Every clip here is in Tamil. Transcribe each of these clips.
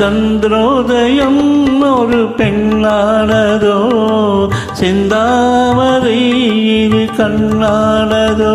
சந்திரோதயம் ஒரு பெண்ணானதோ செந்தாமரை இது கண்ணானதோ.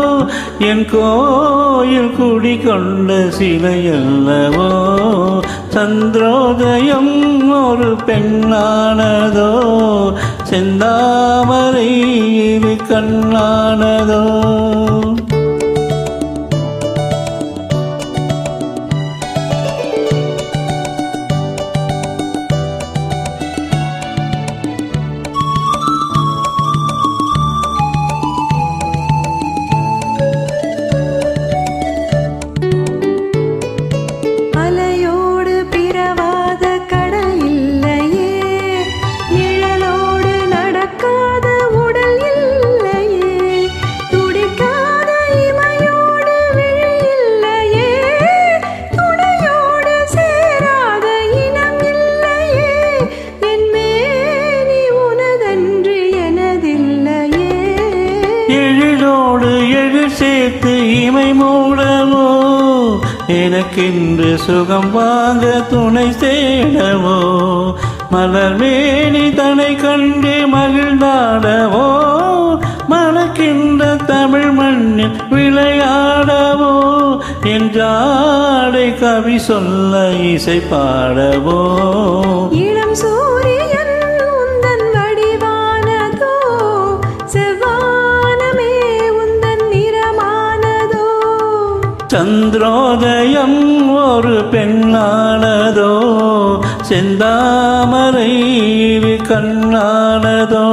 என் கோயில் குடிகொண்ட சிலையல்லவோ? சந்திரோதயம் ஒரு பெண்ணானதோ? செந்தாமரை இது கண்ணானதோ? தேடவோ எனக்கென்று சுகம் வாங்க துணை சேடவோ மலர் மேனி தனை கண்டு மகிழ்ந்தாடவோ? மணக்கின்ற தமிழ் மண்ணில் விளையாடவோ? என்றாடை கவி சொல்ல இசை பாடவோ? சந்திரோதயம் ஒரு பெண்ணானதோ செந்தாமரை கண்ணானதோ.